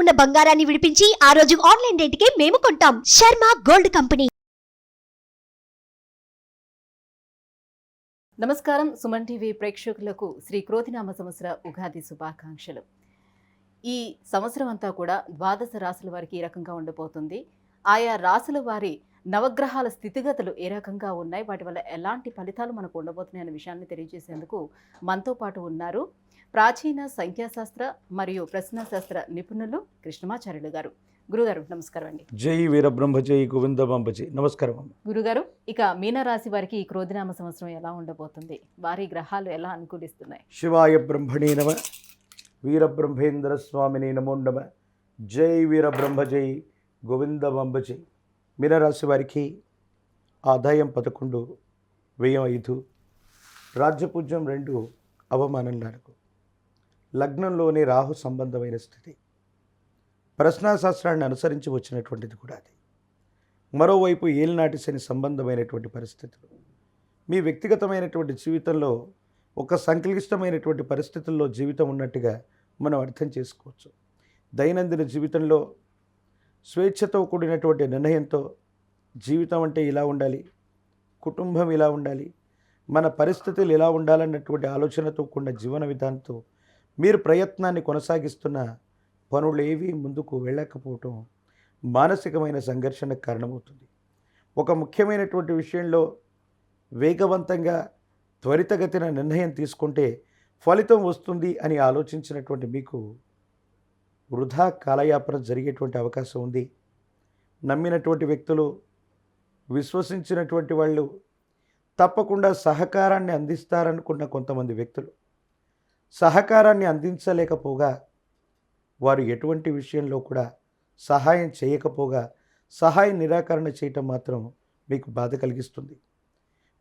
ఉన్న బంగారాన్ని విడిపించి ఆ రోజు ఆన్లైన్ రేటుకే మేము కొంటాం. Sharma gold company. నమస్కారం. సుమన్ టీవీ ప్రేక్షకులకు శ్రీ క్రోతినామ సంవత్సర ఉగాది శుభాకాంక్షలు. ఈ సంవత్సరం అంతా కూడా ద్వాదశ రాశుల వారికి ఈ రకంగా ఉండబోతుంది ఆయా రాశుల వారి నవగ్రహాల స్థితిగతులు ఏ రకంగా ఉన్నాయి? వాటి వల్ల ఎలాంటి ఫలితాలు మనకు ఉండబోతున్నాయి? అనే విషయాన్ని తెలియజేసేందుకు మనతో పాటు ఉన్నారు. ప్రాచీన సంఖ్యాశాస్త్ర మరియు ప్రశ్నాశాస్త్ర నిపుణులు కృష్ణమాచార్యులు గారు. గురుగారు నమస్కారం అండి. జై వీరబ్రహ్మ జై గోవిందబాంబ జై నమస్కారం గురుగారు ఇక మీనరాశి వారికి ఈ క్రోధినామ సంవత్సరం ఎలా ఉండబోతుంది? వారి గ్రహాలు ఎలా అనుకూలిస్తున్నాయి? శివాయ బ్రహ్మణే నమ వీరబ్రహ్మేంద్ర స్వామిని నమో నమ జై వీరబ్రహ్మ జై గోవిందబాంబ జై మీనరాశి వారికి ఆదాయం పదకొండు వ్యయం ఐదు రాజ్యపూజ్యం రెండు అవమానం నాలుగు లగ్నంలోని రాహు సంబంధమైన స్థితి. ప్రశ్నాశాస్త్రాన్ని అనుసరించి వచ్చినటువంటిది కూడా అది. మరోవైపు ఏలినాటి శని సంబంధమైనటువంటి పరిస్థితులు. మీ వ్యక్తిగతమైనటువంటి జీవితంలో ఒక సంక్లిష్టమైనటువంటి పరిస్థితుల్లో జీవితం ఉన్నట్టుగా మనం అర్థం చేసుకోవచ్చు. దైనందిన జీవితంలో స్వేచ్ఛతో కూడినటువంటి నిర్ణయంతో జీవితం అంటే ఇలా ఉండాలి. కుటుంబం ఇలా ఉండాలి. మన పరిస్థితులు ఇలా ఉండాలన్నటువంటి ఆలోచనతో కూడిన జీవన విధానంతో మీరు ప్రయత్నాన్ని కొనసాగిస్తున్న పనులు ఏవి ముందుకు వెళ్ళకపోవటం మానసికమైన సంఘర్షణకు కారణమవుతుంది. ఒక ముఖ్యమైనటువంటి విషయంలో వేగవంతంగా త్వరితగతిన నిర్ణయం తీసుకుంటే ఫలితం వస్తుంది అని ఆలోచించినటువంటి మీకు వృధా కాలయాపన జరిగేటువంటి అవకాశం ఉంది. నమ్మినటువంటి వ్యక్తులు విశ్వసించినటువంటి వాళ్ళు తప్పకుండా సహకారాన్ని అందిస్తారనుకున్న కొంతమంది వ్యక్తులు సహకారాన్ని అందించలేకపోగా వారు ఎటువంటి విషయంలో కూడా సహాయం చేయకపోగా సహాయ నిరాకరణ చేయటం మాత్రం మీకు బాధ కలిగిస్తుంది.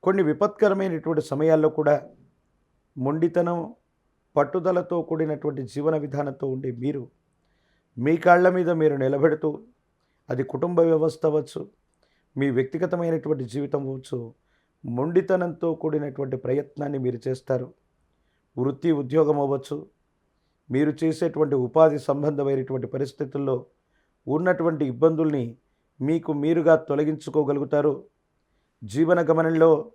కొన్ని విపత్కరమైనటువంటి సమయాల్లో కూడా మొండితనం పట్టుదలతో కూడినటువంటి జీవన విధానంతో ఉండే మీరు మీ కాళ్ళ మీద మీరు నిలబెడుతూ అది కుటుంబ వ్యవస్థ అవ్వచ్చు మీ వ్యక్తిగతమైనటువంటి జీవితం అవ్వచ్చు మొండితనంతో కూడినటువంటి ప్రయత్నాన్ని మీరు చేస్తారు. వృత్తి ఉద్యోగం అవ్వచ్చు. మీరు చేసేటువంటి ఉపాధి సంబంధమైనటువంటి పరిస్థితుల్లో ఉన్నటువంటి ఇబ్బందుల్ని మీకు మీరుగా తొలగించుకోగలుగుతారు. జీవన గమనంలో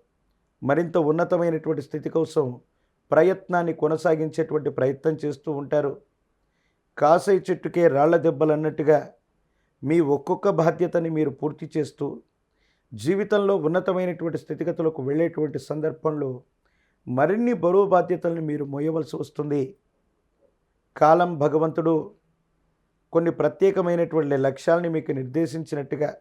మరింత ఉన్నతమైనటువంటి స్థితి కోసం ప్రయత్నాన్ని కొనసాగించేటువంటి ప్రయత్నం చేస్తూ ఉంటారు. కాసై చెట్టుకే రాళ్ళ దెబ్బలు అన్నట్టుగా మీ ఒక్కొక్క బాధ్యతని మీరు పూర్తి చేస్తూ జీవితంలో ఉన్నతమైనటువంటి స్థితిగతులకు వెళ్ళేటువంటి సందర్భంలో మరిన్ని బరువు బాధ్యతలను మీరు మోయవలసి వస్తుంది. కాలం భగవంతుడు కొన్ని ప్రత్యేకమైనటువంటి లక్ష్యాలని మీకు నిర్దేశించినట్టుగా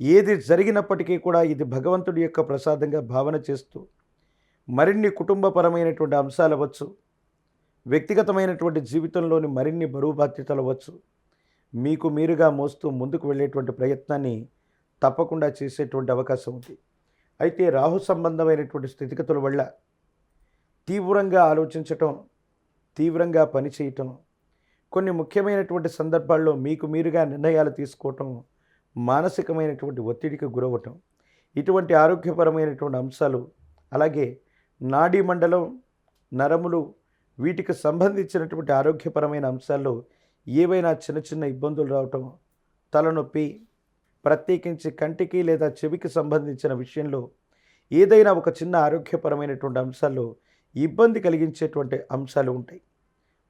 ఏది జరిగినప్పటికీ కూడా ఇది భగవంతుడి యొక్క ప్రసాదంగా భావన చేస్తూ మరిన్ని కుటుంబపరమైనటువంటి అంశాలు అవ్వచ్చు. వ్యక్తిగతమైనటువంటి జీవితంలోని మరిన్ని బరువు బాధ్యతలు అవ్వచ్చు. మీకు మీరుగా మోస్తూ ముందుకు వెళ్ళేటువంటి ప్రయత్నాన్ని తప్పకుండా చేసేటువంటి అవకాశం ఉంది. అయితే రాహు సంబంధమైనటువంటి స్థితిగతుల వల్ల తీవ్రంగా ఆలోచించటం తీవ్రంగా పనిచేయటం కొన్ని ముఖ్యమైనటువంటి సందర్భాల్లో మీకు మీరుగా నిర్ణయాలు తీసుకోవటం మానసికమైనటువంటి ఒత్తిడికి గురవటం ఇటువంటి ఆరోగ్యపరమైనటువంటి అంశాలు అలాగే నాడీ మండలం నరములు వీటికి సంబంధించినటువంటి ఆరోగ్యపరమైన అంశాల్లో ఏవైనా చిన్న చిన్న ఇబ్బందులు రావటం తలనొప్పి ప్రత్యేకించి కంటికి లేదా చెవికి సంబంధించిన విషయంలో ఏదైనా ఒక చిన్న ఆరోగ్యపరమైనటువంటి అంశాల్లో ఇబ్బంది కలిగించేటువంటి అంశాలు ఉంటాయి.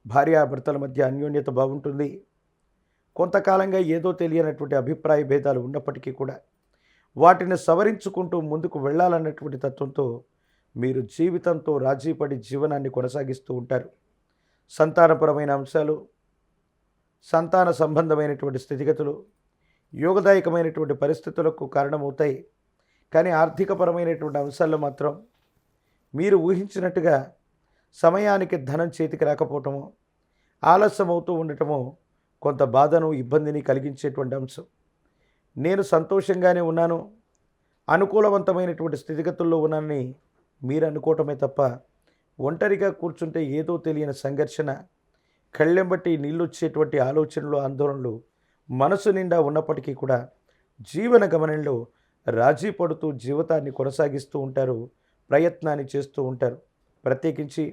భార్యాభర్తల మధ్య అన్యోన్యత బాగుంటుంది. కొంతకాలంగా ఏదో తెలియనటువంటి అభిప్రాయ భేదాలు ఉన్నప్పటికీ కూడా వాటిని సవరించుకుంటూ ముందుకు వెళ్ళాలన్నటువంటి తత్వంతో మీరు జీవితంతో రాజీపడి జీవనాన్ని కొనసాగిస్తూ ఉంటారు. సంతానపరమైన అంశాలు సంతాన సంబంధమైనటువంటి స్థితిగతులు యోగదాయకమైనటువంటి పరిస్థితులకు కారణమవుతాయి. కానీ ఆర్థికపరమైనటువంటి అంశాల్లో మాత్రం మీరు ఊహించినట్టుగా సమయానికి ధనం చేతికి రాకపోవటము ఆలస్యం అవుతూ ఉండటము కొంత బాధను ఇబ్బందిని కలిగించేటువంటి అంశం. నేను సంతోషంగానే ఉన్నాను అనుకూలవంతమైనటువంటి స్థితిగతుల్లో ఉన్నానని మీరు అనుకోవటమే తప్ప ఒంటరిగా కూర్చుంటే ఏదో తెలియని సంఘర్షణ కళ్ళెంబట్టి నీళ్ళొచ్చేటువంటి ఆలోచనలు ఆందోళనలు మనసు నిండా ఉన్నప్పటికీ కూడా జీవన గమనంలో రాజీ పడుతూ జీవితాన్ని కొనసాగిస్తూ ఉంటారు ప్రయత్నాన్ని చేస్తూ ఉంటారు. ప్రత్యేకించి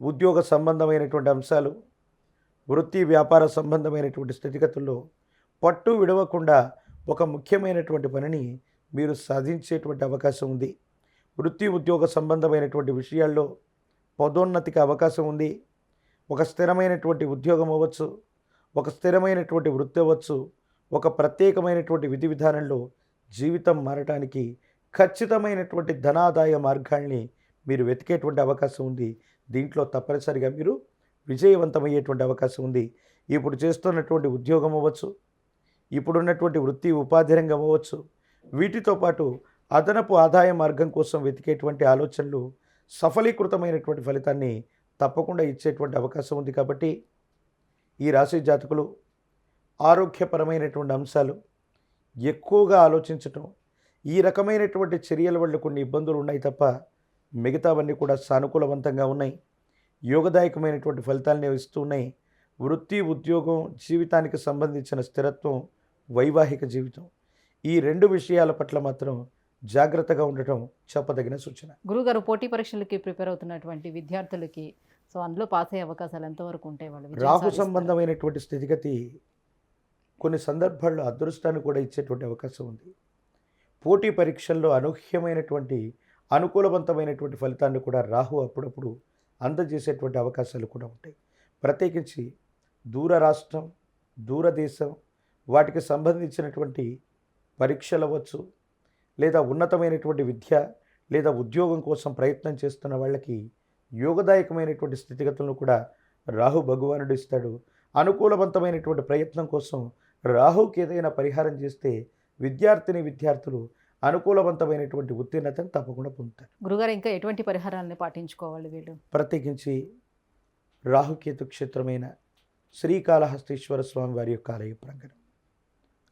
ఉద్యోగ సంబంధమైనటువంటి అంశాలు వృత్తి వ్యాపార సంబంధమైనటువంటి స్థితిగతుల్లో పట్టు విడవకుండా ఒక ముఖ్యమైనటువంటి పనిని మీరు సాధించేటువంటి అవకాశం ఉంది. వృత్తి ఉద్యోగ సంబంధమైనటువంటి విషయాల్లో పదోన్నతికి అవకాశం ఉంది. ఒక స్థిరమైనటువంటి ఉద్యోగం అవ్వచ్చు ఒక స్థిరమైనటువంటి వృత్తి అవ్వచ్చు ఒక ప్రత్యేకమైనటువంటి విధి విధానంలో జీవితం మారటానికి ఖచ్చితమైనటువంటి ధనాదాయ మార్గాల్ని మీరు వెతికేటువంటి అవకాశం ఉంది. దీంట్లో తప్పనిసరిగా మీరు విజయవంతమయ్యేటువంటి అవకాశం ఉంది. ఇప్పుడు చేస్తున్నటువంటి ఉద్యోగం అవ్వచ్చు ఇప్పుడున్నటువంటి వృత్తి ఉపాధి రంగం అవ్వచ్చు వీటితో పాటు అదనపు ఆదాయ మార్గం కోసం వెతికేటువంటి ఆలోచనలు సఫలీకృతమైనటువంటి ఫలితాన్ని తప్పకుండా ఇచ్చేటువంటి అవకాశం ఉంది కాబట్టి ఈ రాశి జాతకులు ఆరోగ్యపరమైనటువంటి అంశాలు ఎక్కువగా ఆలోచించటం ఈ రకమైనటువంటి చర్యల వల్ల కొన్ని ఇబ్బందులు ఉన్నాయి తప్ప మిగతావన్నీ కూడా సానుకూలవంతంగా ఉన్నాయి. యోగదాయకమైనటువంటి ఫలితాలనే ఇస్తూ ఉన్నాయి. వృత్తి ఉద్యోగం జీవితానికి సంబంధించిన స్థిరత్వం వైవాహిక జీవితం ఈ రెండు విషయాల పట్ల మాత్రం జాగ్రత్తగా ఉండటం చెప్పదగిన సూచన. గురుగారు పోటీ పరీక్షలకి ప్రిపేర్ అవుతున్నటువంటి విద్యార్థులకి సో అందులో పాస్ అయ్యే అవకాశాలు ఎంతవరకు ఉంటాయి వాళ్ళు రాహు? సంబంధమైనటువంటి స్థితిగతి కొన్ని సందర్భాల్లో అదృష్టాన్ని కూడా ఇచ్చేటువంటి అవకాశం ఉంది. పోటీ పరీక్షల్లో అనూహ్యమైనటువంటి అనుకూలవంతమైనటువంటి ఫలితాన్ని కూడా రాహు అప్పుడప్పుడు అందజేసేటువంటి అవకాశాలు కూడా ఉంటాయి. ప్రత్యేకించి దూర రాష్ట్రం దూరదేశం వాటికి సంబంధించినటువంటి పరీక్షలు అవ్వచ్చు లేదా ఉన్నతమైనటువంటి విద్య లేదా ఉద్యోగం కోసం ప్రయత్నం చేస్తున్న వాళ్ళకి యోగదాయకమైనటువంటి స్థితిగతులను కూడా రాహు భగవానుడు ఇస్తాడు. అనుకూలవంతమైనటువంటి ప్రయత్నం కోసం రాహుకి ఏదైనా పరిహారం చేస్తే విద్యార్థిని విద్యార్థులు అనుకూలవంతమైనటువంటి ఉత్తీర్ణతను తప్పకుండా పొందుతారు. గురుగారు ఇంకా ఎటువంటి పరిహారాలను పాటించుకోవాలి వీళ్ళు? ప్రత్యేకించి రాహుకేతు క్షేత్రమైన శ్రీకాళహస్తీశ్వర స్వామి వారి యొక్క ఆలయ ప్రాంగణం.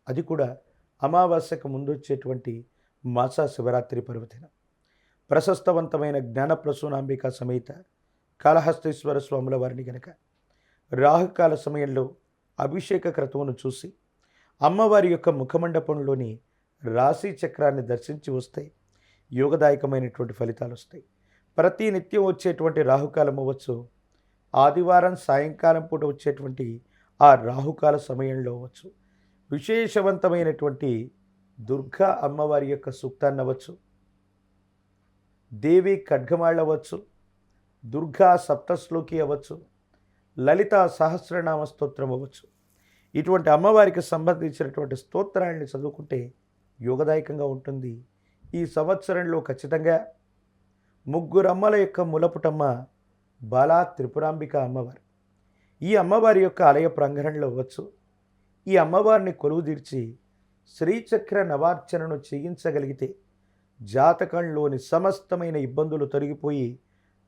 అది కూడా అమావాస్యకు ముందు వచ్చేటువంటి మాసా శివరాత్రి పర్వదినం. ప్రశస్తవంతమైన జ్ఞానప్రసూనాంబిక సమేత కాళహస్తీశ్వర స్వాముల వారిని గనక రాహుకాల సమయంలో అభిషేక క్రతువును చూసి అమ్మవారి యొక్క ముఖమండపంలోని రాశి చక్రాన్ని దర్శించి వస్తే యోగదాయకమైనటువంటి ఫలితాలు వస్తాయి. ప్రతి నిత్యం వచ్చేటువంటి రాహుకాలం అవ్వచ్చు ఆదివారం సాయంకాలం పూట వచ్చేటువంటి ఆ రాహుకాల సమయంలో అవ్వచ్చు. విశేషవంతమైనటువంటి దుర్గా అమ్మవారి యొక్క సూక్తాన్ని అవ్వచ్చు. దేవి ఖడ్గమాళ్ళు అవ్వచ్చు దుర్గా సప్తశ్లోకి అవ్వచ్చు లలిత సహస్రనామ స్తోత్రం అవ్వచ్చు. ఇటువంటి అమ్మవారికి సంబంధించినటువంటి స్తోత్రాలని చదువుకుంటే యోగదాయకంగా ఉంటుంది. ఈ సంవత్సరంలో ఖచ్చితంగా ముగ్గురమ్మల యొక్క ములపుటమ్మ బాలా త్రిపురాంబిక అమ్మవారు. ఈ అమ్మవారి యొక్క ఆలయ ప్రాంగణంలో అవ్వచ్చు. ఈ అమ్మవారిని కొలువు తీర్చి శ్రీచక్ర నవార్చనను చేయించగలిగితే జాతకంలోని సమస్తమైన ఇబ్బందులు తొలగిపోయి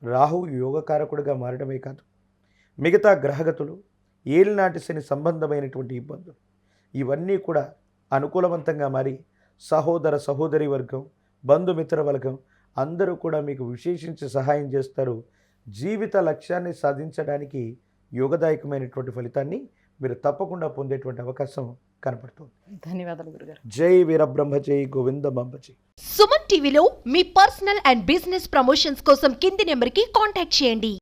రాహు యోగకారకుడిగా మారడమే కాదు. మిగతా గ్రహగతులు ఏలినాటి శని సంబంధమైనటువంటి ఇబ్బందులు. ఇవన్నీ కూడా అనుకూలవంతంగా మారి సహోదర సహోదరి వర్గం బంధుమిత్ర వర్గం అందరూ కూడా మీకు విశేషించి సహాయం చేస్తారు. జీవిత లక్ష్యాన్ని సాధించడానికి యోగదాయకమైనటువంటి ఫలితాన్ని మీరు తప్పకుండా పొందేటువంటి అవకాశం కనపడుతుంది. ధన్యవాదాలు గురుగారు. జై వీరబ్రహ్మ జై గోవింద జై సుమన్ టీవీలో మీ పర్సనల్ అండ్ బిజినెస్ ప్రమోషన్స్ కోసం కింది నెంబర్కి కాంటాక్ట్ చేయండి.